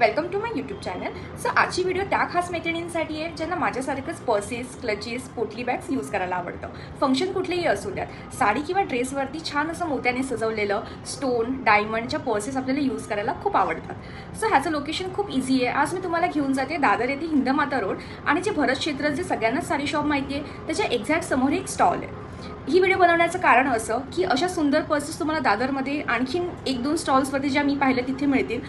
Welcome to my YouTube channel so आजची video त्या खास मैत्रिणींसाठी आहे ज्यांना माझ्यासारखंच पर्सेस क्लचेस पोटली बॅग्स यूज करायला आवडतं. फंक्शन कुठलेही असू द्यात. साडी किंवा ड्रेसवरती छान असं मोत्याने सजवलेलं स्टोन डायमंडच्या पर्सेस आपल्याला यूज करायला खूप आवडतात. सो ह्याचं लोकेशन खूप इझी आहे. आज मी तुम्हाला घेऊन जाते दादर येथे हिंदमाता रोड आणि जे भरत क्षेत्र जे सगळ्यांनाच साडी शॉप माहिती आहे त्याच्या एक्झॅक्ट समोर एक स्टॉल आहे. ही व्हिडिओ बनवण्याचं कारण असं की अशा सुंदर पर्सेस तुम्हाला दादरमध्ये आणखीन एक दोन स्टॉल्सवरती ज्या मी पाहिल्या तिथे मिळतील.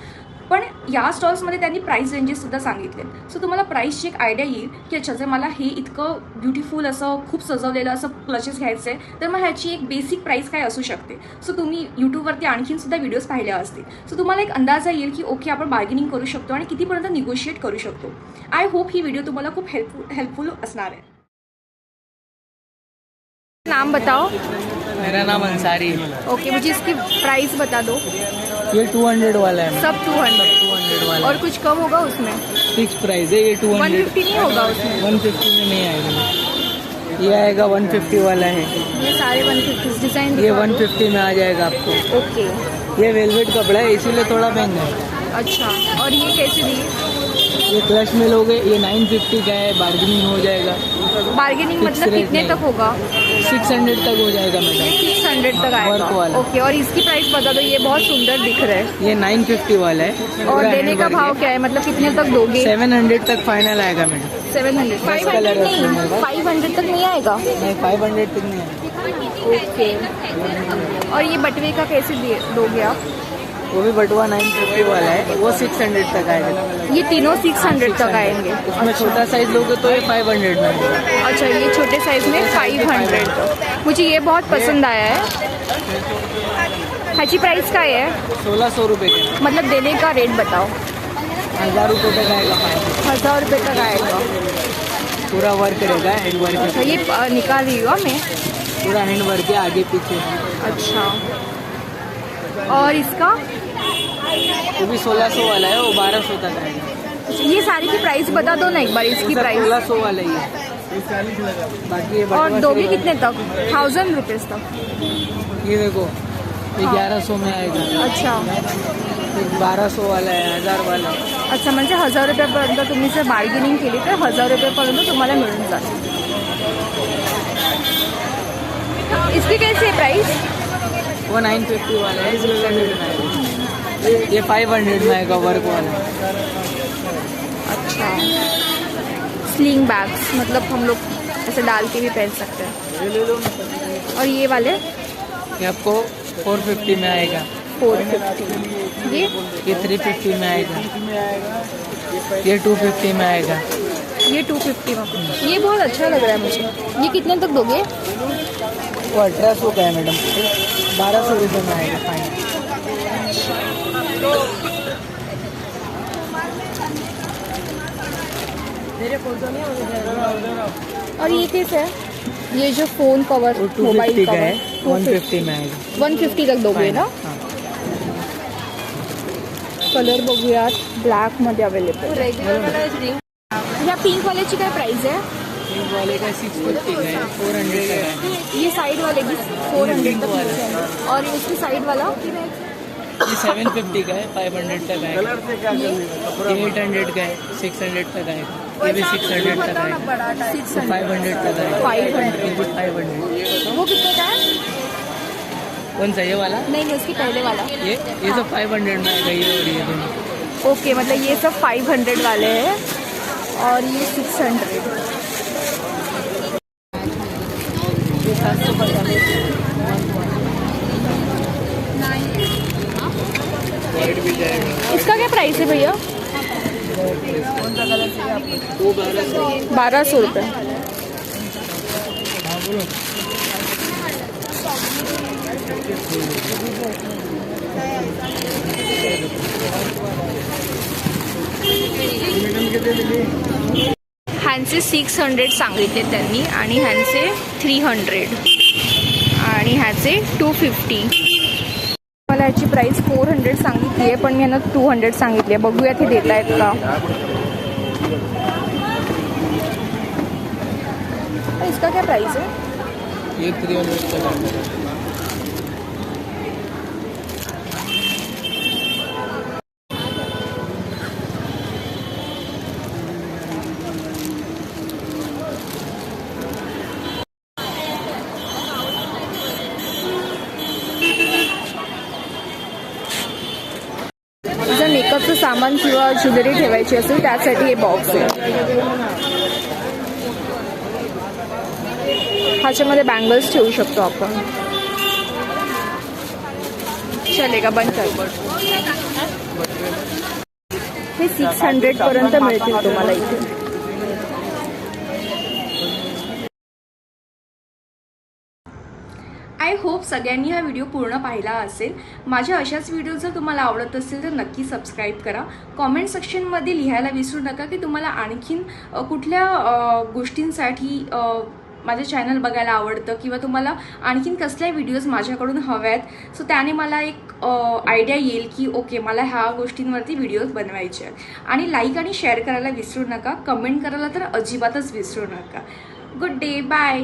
पण या स्टॉल्समध्ये त्यांनी प्राईस रेंजेससुद्धा सांगितले सो तुम्हाला प्राईसची एक आयडिया येईल की अच्छा जर मला हे इतकं ब्युटिफुल असं खूप सजवलेलं असं क्लचेस घ्यायचं आहे तर मग ह्याची एक बेसिक प्राईस काय असू शकते? सो तुम्ही यूट्यूबवरती आणखीन सुद्धा व्हिडिओज पाहिल्या असतील. सो तुम्हाला एक अंदाजा येईल की ओके आपण बार्गेनिंग करू शकतो आणि कितीपर्यंत निगोशिएट करू शकतो. आय होप ही व्हिडिओ तुम्हाला खूप हेल्पफुल हेल्पफुल असणार आहे. नाम बताओ. मेरा नाम अंसारी ओके मुझे इसकी प्राइस बता दो. ये टू हंड्रेड वाला है। सब टू हंड्रेड टू हंड्रेड वाला और कुछ कम होगा उसमें? फिक्स प्राइस है ये टू हंड्रेड नहीं होगा उसमें। वन फिफ्टी में नहीं आएगा। ये आएगा वन फिफ्टी वाला है। ये सारे वन फिफ्टी डिज़ाइन ये वन फिफ्टी में आ जाएगा आपको। ओके। ये वेलवेट कपड़ा है इसीलिए थोड़ा महँगा है। अच्छा और ये कैसे दी ये क्लच में लोगे ये नाइन फिफ्टी का है बार्गेनिंग हो जाएगा। बार्गेनिंग मतलब कितने तक होगा? सिक्स हंड्रेड तक हो जाएगा मैडम सिक्स हंड्रेड तक आएगा. वाला। ओके और इसकी प्राइस बता दो ये बहुत सुंदर दिख रहा है. ये नाइन फिफ्टी वाला है. और देने का भाव क्या है? मतलब कितने तक दोगे? सेवन हंड्रेड तक फाइनल आएगा madam seven hundred five hundred. Five hundred तक नहीं आएगा? नहीं फाइव हंड्रेड तक नहीं आएगा. ओके और ये बटवे का कैसे दोगे आप? वो भी बटुआ नाइन फिफ्टी वाला है वो सिक्स हंड्रेड तक आएगा। ये तीनों सिक्स हंड्रेड तक आएँगे। उसमें छोटा साइज़ लोगे तो ये फाइव हंड्रेड में अच्छा ये छोटे साइज़ में फाइव हंड्रेड मुझे ये बहुत पसंद आया है। ह्याची प्राइस काय आहे सोलह सौ रुपये के। मतलब देने का रेट बताओ। हज़ार रुपये तक आएगा हज़ार रुपये तक आएगा। पूरा वर्क रहेगा हैंड वर्क अच्छा ये निकाल रही हूँ मैं। पूरा हैंड वर्क है आगे पीछे। अच्छा। और इसका? वो भी सोलह सौ वाला है वो बारह सौ तक आएगा ये सारी की प्राइस बता दो ना एक बार इसकी प्राइस सोलह सौ वाला ही है। बाकी और दोगे कितने तक? थाउज़ेंड रुपीज़ तक। ये देखो ये ग्यारह सौ में आएगा। अच्छा। बारह सौ वाला है हज़ार वाला। है अच्छा म्हणजे हज़ार रुपयापर्यंत तुम्ही जर बार्गेनिंग केली तर हज़ार रुपयापर्यंत तुम्हाला मिळून जाते इसकी कैसी है प्राइस वो नाइन फिफ्टी वाला है सिक्स हंड्रेड में आएगा ये फाइव हंड्रेड में आएगा वर्क वाला। अच्छा। स्लिंग बैग्स मतलब हम लोग ऐसे डाल के भी पहन सकते हैं। और ये वाले? ये आपको फोर फिफ्टी में आएगा। फोर फिफ्टी ये? ये थ्री फिफ्टी में आएगा। ये टू फिफ्टी में आएगा। ये टू फिफ्टी में। ये बहुत अच्छा लग रहा है मुझे। ये कितने तक दोगे? वो अठारह सौ का है मैडम बारह सौ रुपये में आएगा फाइन और ये कैसे है? ये जो फ़ोन कवर टू मोबाइल का है वन फिफ्टी में आएगा। वन फिफ्टी तक दोगे ना? हाँ। कलर बघूयात ब्लॅकमध्ये अवेलेबल ह्या पिंक वाल्याची काय प्राइस आहे? पिंक वाले का सिक्स फिफ्टी है फोर हंड्रेड का है। ये साइड वाले की फोर हंड्रेड। मिल जाएँगे। और इसकी साइड वाला? ये सेवन फिफ्टी का है फाइव हंड्रेड तक आएगा। एट हंड्रेड का? है सिक्स हंड्रेड तक आएगा। ये भी सिक्स हंड्रेड तक सिक्स फाइव हंड्रेड तक आएगा। फाइव हंड्रेड फाइव हंड्रेड वो कितने का है? कौन सा ये वाला? नहीं नहीं उसकी पहले वाला। ये ये तो फाइव हंड्रेड में आएगा ये और ये दोनों। ओके मतलब ये सब फाइव हंड्रेड वाले हैं और ये सिक्स हंड्रेड इसका क्या प्राइस है भैया? बारह सौ रुपये हाँ बोलो ह्यांचे सिक्स हंड्रेड सांगितले त्यांनी आणि ह्यांचे थ्री हंड्रेड. आणि ह्याचे टू फिफ्टी. मला याची प्राईस फोर हंड्रेड सांगितली आहे पण मी यांना टू हंड्रेड सांगितली आहे. बघूयात हे देत आहेत का? इसका क्या प्राइस है ये थ्री हंड्रेड तक सामान किंवा ज्वेलरी ठेवायची असेल त्यासाठी हे बॉक्स आहे. ह्याच्यामध्ये बँगल्स ठेवू शकतो आपण. चलेगा बंद कर. हे सिक्स हंड्रेड पर्यंत मिळतील तुम्हाला इथे. आय होप सगळ्यांनी हा व्हिडिओ पूर्ण पाहिला असेल. माझ्या अशाच व्हिडिओ जर तुम्हाला आवडत असेल तर नक्की सबस्क्राईब करा. कॉमेंट सेक्शनमध्ये लिहायला विसरू नका की तुम्हाला आणखीन कुठल्या गोष्टींसाठी माझं चॅनल बघायला आवडतं किंवा तुम्हाला आणखीन कसल्या व्हिडिओज माझ्याकडून हव्यात सो त्याने मला एक आयडिया येईल की ओके मला ह्या गोष्टींवरती व्हिडिओज बनवायचे आहेत. आणि लाईक आणि शेअर करायला विसरू नका. कमेंट करायला तर अजिबातच विसरू नका. Good day bye